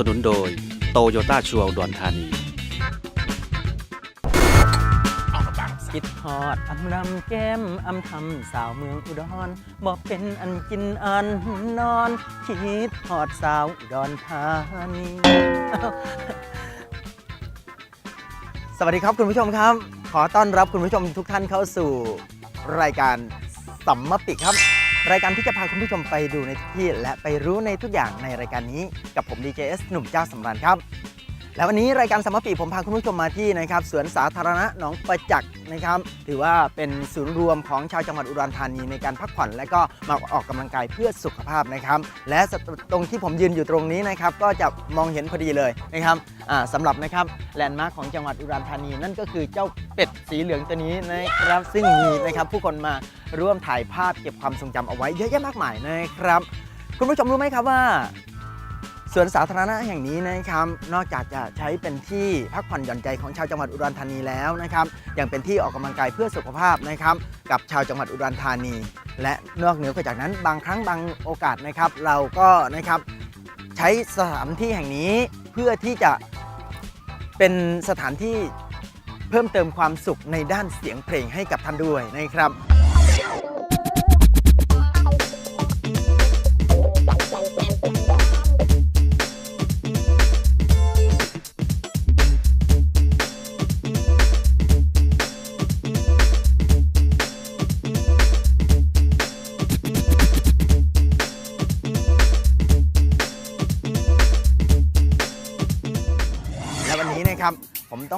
สนุนโดยโตโยต้าชัวร์อุดรธานี คิดฮอดอำนำแก้มอำทำสาวเมืองอุดรบอกเป็นอันกินอันนอน คิดฮอดสาวอุดรธานีอ้าสวัสดีครับคุณผู้ชมครับ ขอต้อนรับคุณผู้ชมทุกท่านเข้าสู่รายการสัมมปิครับ รายการที่จะพาคุณผู้ชมไปดูในทุกที่และไปรู้ในทุกอย่างในรายการนี้กับผมดีเจเอสหนุ่มเจ้าสำราญครับ แล้ววันนี้รายการสมมปีผมพาคุณผู้ชมมาที่นะครับสวนสาธารณะหนองประจักษ์นะครับถือว่าเป็นศูนย์รวมของชาวจังหวัดอุดรธานีในการพักผ่อนและก็มาออกกำลังกายเพื่อสุขภาพนะครับ และตรงที่ผมยืนอยู่ตรงนี้นะครับก็จะมองเห็นพอดีเลยนะครับสำหรับนะครับแลนด์มาร์คของจังหวัดอุดรธานีนั่นก็คือเจ้าเป็ดสีเหลืองตัวนี้นะครับซึ่งมีนะครับผู้คนมาร่วมถ่ายภาพเก็บความทรงจำเอาไว้เยอะแยะมากมายนะครับ คุณผู้ชมรู้ไหมครับว่า สวนสาธารณะแห่งนี้นะครับ นอกจากจะใช้เป็นที่พักผ่อนหย่อนใจของชาวจังหวัดอุดรธานีแล้วนะครับ ยังเป็นที่ออกกำลังกายเพื่อสุขภาพนะครับ กับชาวจังหวัดอุดรธานี และนอกเหนือไปจากนั้นบางครั้งบางโอกาสนะครับ เราก็นะครับใช้สถานที่แห่งนี้เพื่อที่จะเป็นสถานที่เพิ่มเติมความสุขในด้านเสียงเพลงให้กับท่านด้วยนะครับ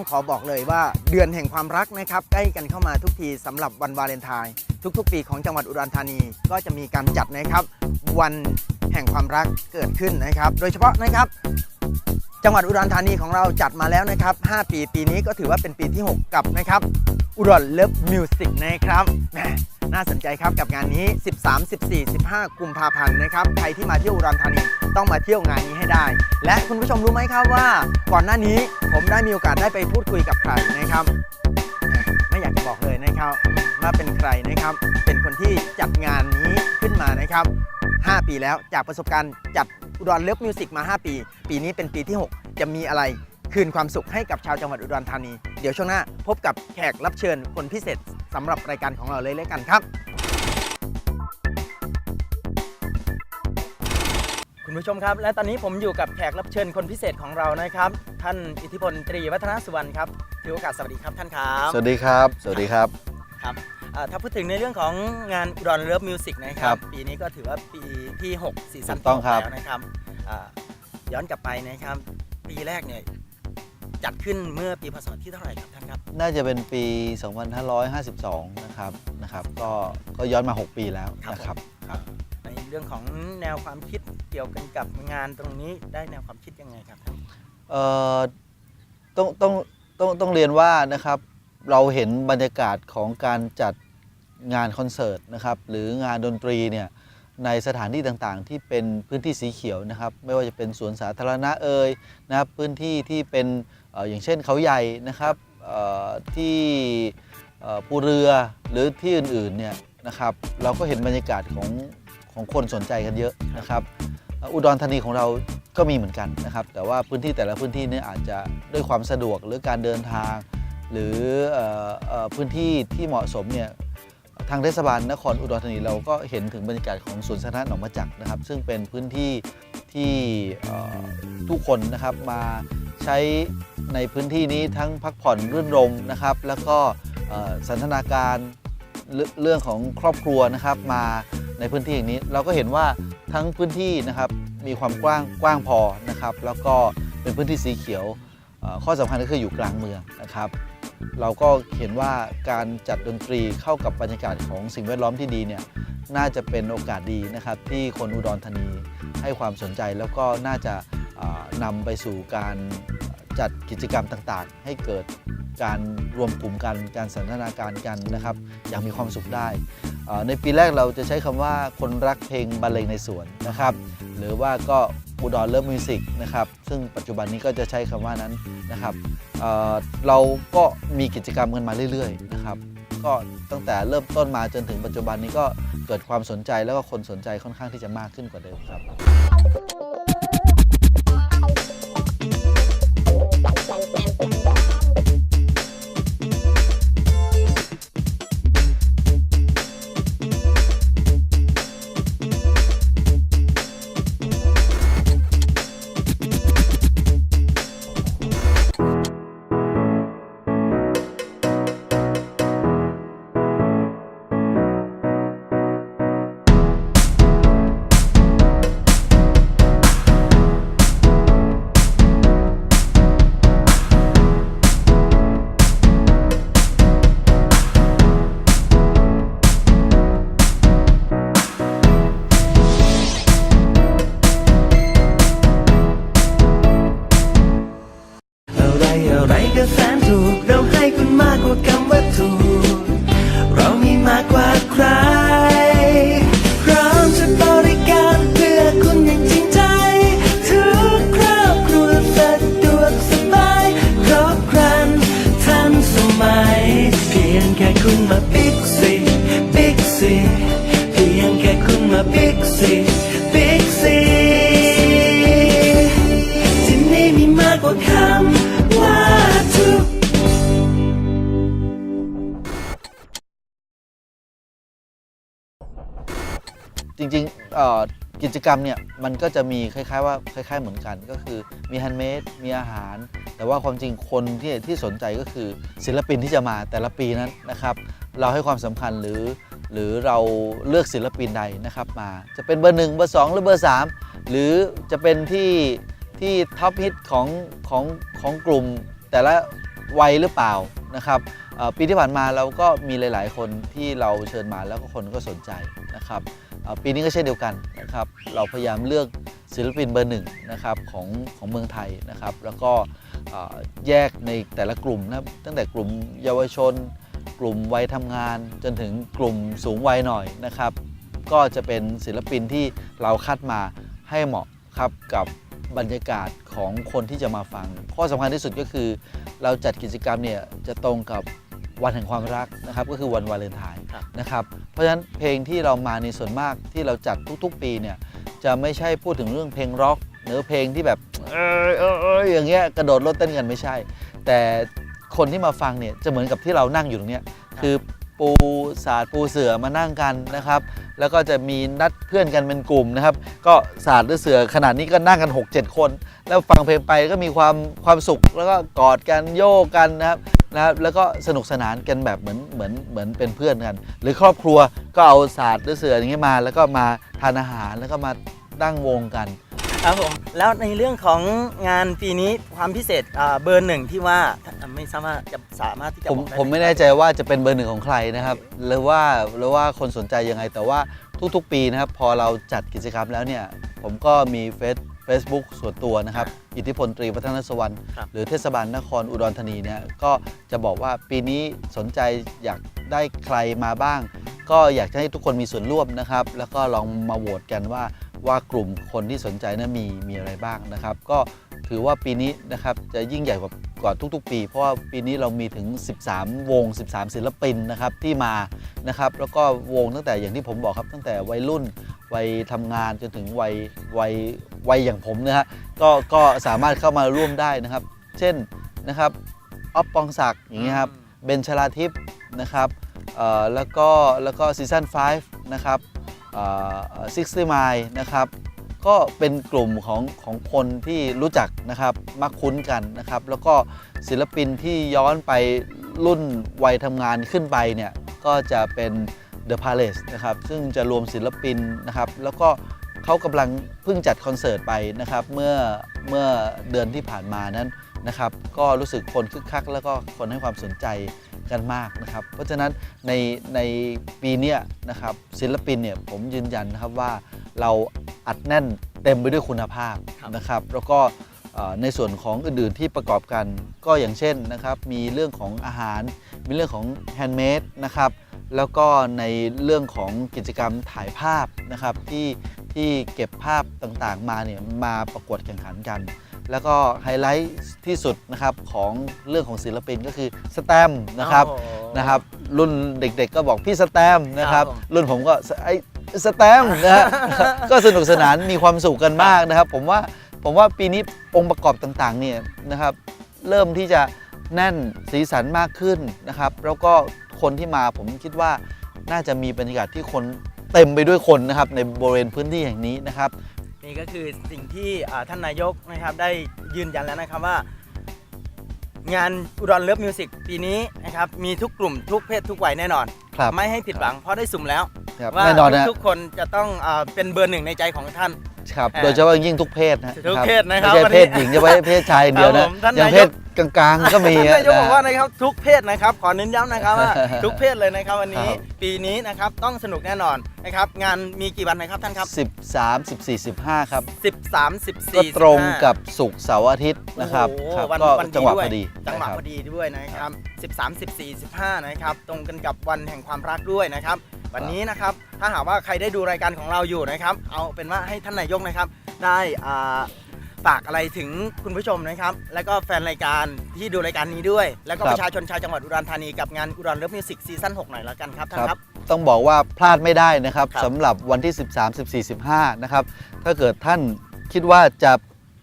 ต้องขอบอกเลยว่าเดือนแห่งความรักนะครับใกล้กันเข้ามาทุกทีสำหรับวันวาเลนไทน์ทุกๆ ปีของจังหวัดอุดรธานีก็จะมีการจัดนะครับวันแห่งความรักเกิดขึ้นนะครับ โดยเฉพาะนะครับ จังหวัดอุดรธานีของเราจัดมาแล้วนะครับ 5 ปีปีนี้ก็ถือว่าเป็นปีที่ 6 กับนะครับอุดรเลิฟมิวสิกนะครับแม น่าสนใจครับกับงานนี้ 13 14 15 กุมภาพันธ์นะครับ ใครที่มาเที่ยวอุดรธานีต้องมาเที่ยวงานนี้ให้ได้ และคุณผู้ชมรู้ไหมครับว่า ก่อนหน้านี้ผมได้มีโอกาสได้ไปพูดคุยกับใครนะครับ ไม่อยากจะบอกเลยนะครับว่าเป็นใครนะครับ เป็นคนที่จัดงานนี้ขึ้นมานะครับ 5 ปีแล้วจากประสบการณ์จัดอุดรเลิฟมิวสิกมา 5 ปี ปีนี้เป็นปีที่ 6 จะมีอะไรคืนความสุขให้กับชาวจังหวัดอุดรธานี เดี๋ยวช่วงหน้าพบกับแขกรับเชิญคนพิเศษ สำหรับรายการของเราเลยเลยกันครับ คุณผู้ชมครับ และตอนนี้ผมอยู่กับแขกรับเชิญคนพิเศษของเรานะครับ ท่านอิทธิพลตรีวัฒนสุวรรณครับถือโอกาสสวัสดีครับท่านครับสวัสดีครับ สวัสดีครับ ครับเอ่อถ้าพูดถึงในเรื่องของงานอุดรเลิฟมิวสิกนะคครัรับ บ ปีนี้ก็ถือว่าปีที่6ซีซั่นถูกต้องครับ แล้วนะครับเอ่อย้อนกลับไปนะครับ ปีแรกเนี่ย จัดขึ้นเมื่อปีพศที่เท่าไหร่ครับท่านครับ น่าจะเป็นปี 2552 นะครับนะครับก็ก็ย้อนมา 6 ปีแล้วนะครับ ในเรื่องของแนวความคิดเกี่ยวกันกับงานตรงนี้ได้แนวความคิดยังไงครับท่านเอ่อต้องต้องต้องต้องเรียนว่านะครับเราเห็นบรรยากาศของการจัดงานคอนเสิร์ตนะครับหรืองานดนตรีเนี่ยในสถานที่ต่างๆ ที่เป็นพื้นที่สีเขียวนะครับ ไม่ว่าจะเป็นสวนสาธารณะเอ่ยนะครับพื้นที่ที่เป็นเอย่างเช่นเขาใหญ่นะครับที่ภูเรือหรือที่อื่นๆเนี่ยนะครับเราก็เห็นบรรยากาศของของคนสนใจกันเยอะนะครับอุดรธานีของเราก็มีเหมือนกันนะครับ แต่ว่าพื้นที่แต่ละพื้นที่เนี่ยอาจจะด้วยความสะดวกหรือการเดินทาง หรือเอ่อเอ่อพื้นที่ที่เหมาะสมเนี่ยทางเทศบาลนครอุดรธานีเราก็เห็นถึงบรรยากาศของสวนสาธารณะหนองมะจักนะครับ ซึ่งเป็นพื้นที่ ที่ทุกคนนะครับมาใช้ในพื้นที่นี้ทั้งพักผ่อนรื่นรมนะครับ แล้วก็สันทนาการเรื่องของครอบครัวนะครับมาในพื้นที่อย่างนี้ เราก็เห็นว่าทั้งพื้นที่นะครับมีความกว้างกว้างพอนะครับ แล้วก็เป็นพื้นที่สีเขียวข้อสำคัญก็คืออยู่กลางเมืองนะครับ เราก็เห็นว่าการจัดดนตรีเข้ากับบรรยากาศของสิ่งแวดล้อมที่ดีเนี่ย น่าจะเป็นโอกาสดีนะครับ ที่คนอุดรธานีให้ความสนใจแล้วก็น่าจะนำไปสู่การจัดกิจกรรมต่างๆ ให้เกิดการรวมกลุ่มกันการสันทนาการกันนะครับ อย่างมีความสุขได้ ในปีแรกเราจะใช้คำว่าคนรักเพลงบรรเลงในสวนนะครับ หรือว่าก็ อุดรเลิฟมิวสิกนะครับซึ่งปัจจุบันนี้ก็จะใช้คำว่านั้นนะครับเเราก็มีกิจกรรมกันมาเรื่อยๆนะครับก็ตั้งแต่เริ่มต้นมาจนถึงปัจจุบันนี้ก็เกิดความสนใจแล้วก็คนสนใจค่อนข้างที่จะมากขึ้นกว่าเดิมครับ ริงๆเอ่อกิจกรรมเนี่ยมันก็จะมีคล้าย ๆ ว่าคล้าย ๆ เหมือนกัน ก็คือมีแฮนด์เมดมีอาหาร แต่ว่าความจริงคนที่ที่สนใจก็คือศิลปินที่จะมาแต่ละปีนั้นนะครับ เราให้ความสำคัญหรือ หรือเราเลือกศิลปินใดนะครับมาจะเป็นเบอร์หนึ่งเบอร์สองหรือเบอร์สามหรือจะเป็นที่ที่ท็อปฮิตของของของกลุ่มแต่ละวัยหรือเปล่านะครับปีที่ผ่านมาเราก็มีหลาย ๆ คนที่เราเชิญมาแล้วก็คนก็สนใจนะครับ ปีนี้ก็เช่นเดียวกันนะครับ เราพยายามเลือกศิลปินเบอร์หนึ่งนะครับของของเมืองไทยนะครับ แล้วก็แยกในแต่ละกลุ่มนะตั้งแต่กลุ่มเยาวชน กลุ่มวัยทำงาน จนถึงกลุ่มสูงวัยหน่อยนะครับ ก็จะเป็นศิลปินที่เราคัดมาให้เหมาะครับกับบรรยากาศของคนที่จะมาฟัง ข้อสำคัญที่สุดก็คือ เราจัดกิจกรรมเนี่ยจะตรงกับวันแห่งความรักนะครับ ก็คือวันวาเลนไทน์ นะครับเพราะฉะนั้นเพลงที่เรามาในส่วนมากที่เราจัดทุกๆ ปีเนี่ยจะไม่ใช่พูดถึงเรื่องเพลงร็อกหรือเพลงที่แบบเออเออเอออย่างเงี้ยกระโดดรถเต้นกันไม่ใช่ แต่คนที่มาฟังเนี่ยจะเหมือนกับที่เรานั่งอยู่ตรงเนี้ยคือปูสาดปูเสือมานั่งกันนะครับ แล้วก็จะมีนัดเพื่อนกันเป็นกลุ่มนะครับ ก็ศาสตร์หรือเสือขนาดนี้ก็นั่งกัน 6-7 คน แล้วฟังเพลงไปก็มีความความสุขแล้วก็กอดกันโยกกันนะครับ นะครับแล้วก็สนุกสนานกันแบบเหมือนเหมือนเหมือนเป็นเพื่อนกัน หรือครอบครัวก็เอาศาสตร์หรือเสืออย่างนี้มา แล้วก็มาทานอาหารแล้วก็มาตั้งวงกัน ครับผมแล้วในเรื่องของงานปีนี้ความพิเศษอ่าเบอร์หนึ่งที่ว่าไม่ทราบว่าจะสามารถที่จะผมบอกด้ผมไม่แน่ใจว่าจะเป็นเบอร์หนึ่งของใครนะครับ หรือว่าหรือว่าคนสนใจยังไง แต่ว่าทุกๆ ปีนะครับ พอเราจัดกิจกรรมแล้วเนี่ย ผมก็มีเฟซ Facebook ส่วนตัวนะครับ อิทธิพลตรีวัฒนสวรรค์ครับ หรือเทศบาลนครอุดรธานีเนี่ยก็จะบอกว่าปีนี้สนใจอยากได้ใครมาบ้าง ก็อยากจะให้ทุกคนมีส่วนร่วมนะครับ แล้วก็ลองมาโหวตกันว่าว่ากลุ่มคนที่สนใจนั้นมีมีอะไรบ้างนะครับ ก็ถือว่าปีนี้นะครับจะยิ่งใหญ่กว่ากว่าทุกๆ ปี เพราะว่าปีนี้เรามีถึง 13 วง 13 ศิลปินนะครับที่มานะครับ แล้วก็วงตั้งแต่อย่างที่ผมบอกครับตั้งแต่วัยรุ่น วัยทำงานจนถึงวัยวัย วัยอย่างผมนะฮะก็ก็สามารถเข้ามาร่วมได้นะครับ เช่นนะครับอ๊อฟปองศักดิ์อย่างเงี้ยครับเบนชลาทิพย์นะครับเอ่อแล้วก็แล้วก็ซีซั่น5นะครับซิกซ์ไมล์นะครับก็เป็นกลุ่มของของคนที่รู้จักนะครับมักคุ้นกันนะครับ แล้วก็ศิลปินที่ย้อนไปรุ่นวัยทำงานขึ้นไปเนี่ยก็จะเป็น The Palace นะครับซึ่งจะรวมศิลปินนะครับ แล้วก็ เขากำลังเพิ่งจัดคอนเสิร์ตไปนะครับเมื่อเมื่อเดือนที่ผ่านมานั้นนะครับก็รู้สึกคนคึกคัก แล้วก็คนให้ความสนใจกันมากนะครับ เพราะฉะนั้นในในปีนี้นะครับศิลปินเนี่ยผมยืนยันนะครับว่าเราอัดแน่นเต็มไปด้วยคุณภาพนะครับ แล้วก็ในส่วนของอื่นๆที่ประกอบกันก็อย่างเช่นนะครับ มีเรื่องของอาหาร มีเรื่องของแฮนด์เมดนะครับแล้วก็ในเรื่องของกิจกรรมถ่ายภาพนะครับที่ ที่เก็บภาพต่างๆ มาเนี่ยมาประกวดแข่งขันกัน แล้วก็ไฮไลท์ที่สุดนะครับของเรื่องของศิลปินก็คือสแตมป์นะครับโอ้โหนะครับ รุ่นเด็กๆก็บอกพี่สแตมป์นะครับ ครับผม รุ่นผมก็ไอ้สแตมป์นะฮะ ก็สนุกสนานมีความสุขกันมากนะครับ ผมว่าผมว่าปีนี้องค์ประกอบต่างๆเนี่ยนะครับเริ่มที่จะแน่นสีสันมากขึ้นนะครับ แล้วก็คนที่มาผมคิดว่าน่าจะมีบรรยากาศที่คน เต็มไปด้วยคนนะครับในบริเวณพื้นที่แห่งนี้นะครับ นี่ก็คือสิ่งที่อ่าท่านนายกนะครับได้ยืนยันแล้วนะครับว่า งานอุดรเลิฟมิวสิกปีนี้นะครับมีทุกกลุ่มทุกเพศทุกวัยแน่นอน ครับไม่ให้ผิดหวังเพราะได้สุ่มแล้ว ครับว่าแน่นอนนะทุกๆคนจะต้องอาเป็นเบอร์หนึ่งในใจของท่าน ครับ อ่าโดยเฉพาะอย่างยิ่งทุกเพศนะทุกครับเพศนะครับไม่ใช่วันเพนี้ศหญิงจะไม่ใช่เพศชายอย่างเดียวครันะบผมท่านอย่างนายก เพศกลางๆก็มีท่านนายกนะบอกว่านะครับทุกเพศนะครับขอเน้นย้ำนะครับว่าทุกเพศเลยนะครับวันนี้ครับปีนี้นะครับต้องสนุกแน่นอนนะครับงานมีกี่วันนะครับท่านครับ 13 14 15 ครับ 13 14ก็ตรง15กับศุกร์เสาร์อาทิตย์นะครับโอ้โหครับวันก็วันจังหวะด้พยอดีจังหวะนะครับพอดีด้วยนะครับ 13 14 15 นะครับตรงกันกับวันแห่งความรักด้วยนะครับ วันนี้นะครับถ้าหากว่าใครได้ดูรายการของเราอยู่นะครับ เอาเป็นว่าให้ท่านนายกนะครับ ได้อ่า ฝากอะไรถึงคุณผู้ชมนะครับ แล้วก็แฟนรายการที่ดูรายการนี้ด้วย แล้วก็ครับ ประชาชนชาวจังหวัดอุดรธานีกับงานอุดรเลิฟมิวสิกซีซั่น6หน่อยแล้วกันครับท่านครับ ต้องบอกว่าพลาดไม่ได้นะครับครับ สำหรับวันที่ 13 14 15 นะครับ ถ้าเกิดท่านคิดว่าจะ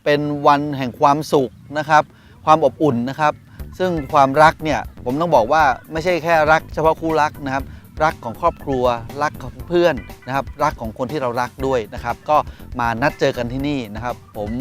เป็นวันแห่งความสุขนะครับ ความอบอุ่นนะครับ ซึ่งความรักเนี่ยผมต้องบอกว่าไม่ใช่แค่รักเฉพาะคู่รักนะครับ รักของครอบครัว รักของเพื่อนนะครับ รักของคนที่เรารักด้วยนะครับ ก็มานัดเจอกันที่นี่นะครับ ผม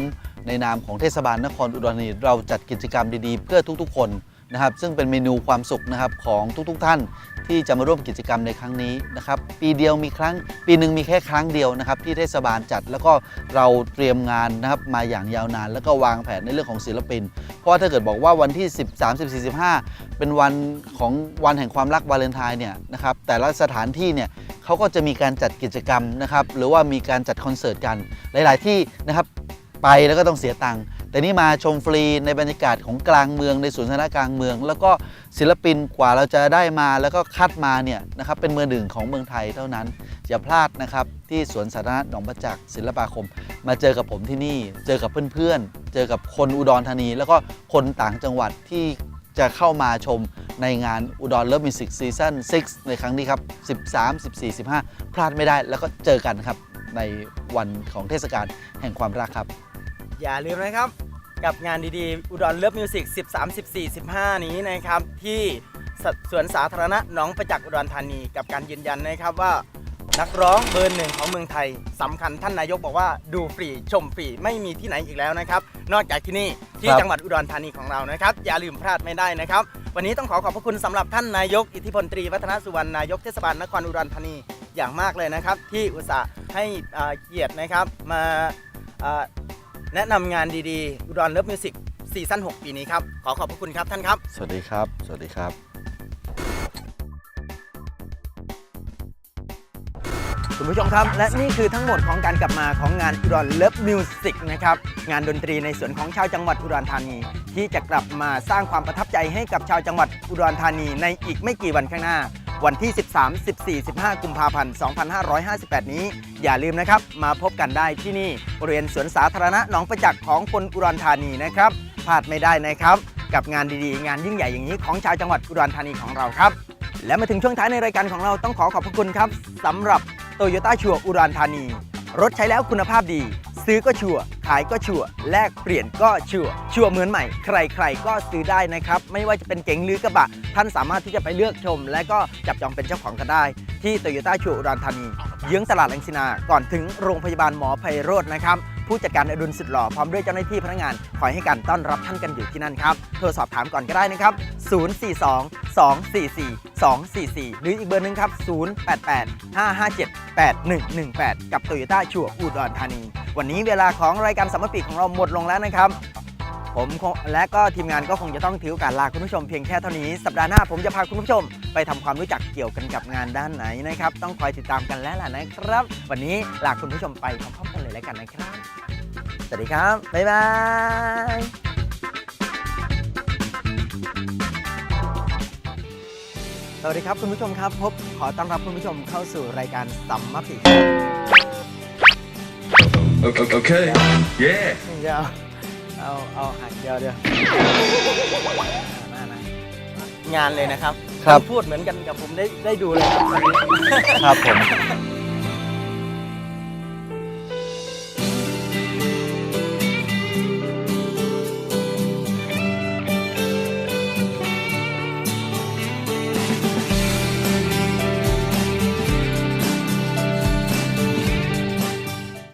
ในนามของเทศบาลนครอุดรธานีเราจัดกิจกรรมดีๆ เพื่อทุกๆ คนนะครับ ซึ่งเป็นเมนูความสุขนะครับของทุกๆ ท่านที่จะมาร่วมกิจกรรมในครั้งนี้นะครับ ปีเดียวมีครั้ง ปีหนึ่งมีแค่ครั้งเดียวนะครับ ที่เทศบาลจัดแล้วก็เราเตรียมงานนะครับมาอย่างยาวนาน แล้วก็วางแผนในเรื่องของศิลปิน เพราะถ้าเกิดบอกว่าวันที่ 13 14 15 เป็นวันของวันแห่งความรักวาเลนไทน์เนี่ยนะครับแต่ละสถานที่เนี่ยเขาก็จะมีการจัดกิจกรรมนะครับหรือว่ามีการจัดคอนเสิร์ตกันหลาย ๆ ที่นะครับ ไปแล้วก็ต้องเสียตังค์แต่นี่มาชมฟรีในบรรยากาศของกลางเมืองในสวนสาธารณะกลางเมือง แล้วก็ศิลปินกว่าเราจะได้มาแล้วก็คัดมาเนี่ยนะครับเป็นมือหนึ่งของเมืองไทยเท่านั้น อย่าพลาดนะครับที่สวนสาธารณะหนองประจักษ์ศิลปาคม มาเจอกับผมที่นี่ เจอกับเพื่อนๆ เจอกับคนอุดรธานี แล้วก็คนต่างจังหวัดที่จะเข้ามาชมในงานอุดรเลิฟมิวสิกซีซั่น6ในครั้งนี้ครับ 13 14 15 พลาดไม่ได้แล้วก็เจอกันครับในวันของเทศกาลแห่งความรักครับ อย่าลืมนะครับ กับงานดีๆ อุดรเลิฟมิวสิก13 14 15 นี้นะครับ ที่สวนสาธารณะหนองประจักษ์อุดรธานี กับการยืนยันนะครับว่า นักร้องเบอร์หนึ่งของเมืองไทยสำคัญท่านนายกบอกว่าดูฟรีชมฟรีไม่มีที่ไหนอีกแล้วนะครับนอกจากที่นี่ที่ครับ จังหวัดอุดรธานีของเรานะครับ อย่าลืมพลาดไม่ได้นะครับ วันนี้ต้องขอขอบพระคุณสำหรับท่านนายกอิทธิพลตรีวัฒนสุวรรณนายกเทศบาลนครอุดรธานีอย่างมากเลยนะครับ ที่อุตส่าห์ให้อ่าเกียรตินะครับมาอ่า แนะนำงานดีๆอุดรเลิฟมิวสิกซีซั่น6 ปีนี้ครับ ขอขอบพระคุณครับท่านครับ สวัสดีครับ สวัสดีครับคุณผู้ชมครับ และนี่คือทั้งหมดของการกลับมาของงานอุดรเลิฟมิวสิกนะครับ งานดนตรีในส่วนของชาวจังหวัดอุดรธานี ที่จะกลับมาสร้างความประทับใจให้กับชาวจังหวัดอุดรธานีในอีกไม่กี่วันข้างหน้า วันที่ 13 14 15 กุมภาพันธ์ 2558 นี้ อย่าลืมนะครับ มาพบกันได้ที่นี่บริเวณสวนสาธารณะหนองประจักษ์ของคนอุดรธานีนะครับพลาดไม่ได้นะครับ กับงานดีๆ งานยิ่งใหญ่อย่างนี้ของชาวจังหวัดอุดรธานีของเราครับ และมาถึงช่วงท้ายในรายการของเราต้องขอขอบพระคุณครับสำหรับโตโยต้าชัวอุดรธานี รถใช้แล้วคุณภาพดี ซื้อก็ชัวร์ขายก็ชัวร์แลกเปลี่ยนก็ชัวร์ชัวร์เหมือนใหม่ ใครๆ ก็ซื้อได้นะครับ ไม่ว่าจะเป็นเก๋งหรือกระบะ ท่านสามารถที่จะไปเลือกชม และก็จับจองเป็นเจ้าของกันได้ ที่โตโยต้าชัวอุดรธานีเยื้องตลาดแรงสินาก่อนถึงโรงพยาบาลหมอไพโรจน์นะครับ ผู้จัดการอดุลสุดหล่อพร้อมด้วยเจ้าหน้าที่พนักงานคอยให้การต้อนรับท่านกันอยู่ที่นั่นครับโทรสอบถามก่อนก็ได้นะครับ 042 244 244 หรืออีกเบอร์หนึ่งครับ 088 557 8118 กับโตโยต้าชัวอุดรธานี วันนี้เวลาของรายการสัมมปิของเราหมดลงแล้วนะครับ ผมและก็ทีมงานก็คงจะต้องถือโอกาสลาคุณผู้ชมเพียงแค่เท่านี้ สัปดาห์หน้าผมจะพาคุณผู้ชม ไปทำความรู้จักเกี่ยวกันกับงานด้านไหนนะครับ ต้องคอยติดตามกันแล้วล่ะนะครับ วันนี้ลาคุณผู้ชมไปพร้อมๆกันเลยแล้วกันนะครับ สวัสดีครับ บ๊ายบายสวัสดีครับ คุณผู้ชมครับพบขอต้อนรับคุณผู้ชมเข้าสู่รายการสัมมปิ Okay. okay. Yeah. เดียว เอาเอาหักเดียวเดียวหน้านะงานเลยนะครับครับ พูดเหมือนกันกับผมได้ได้ดูเลยครับวันนี้ครับผม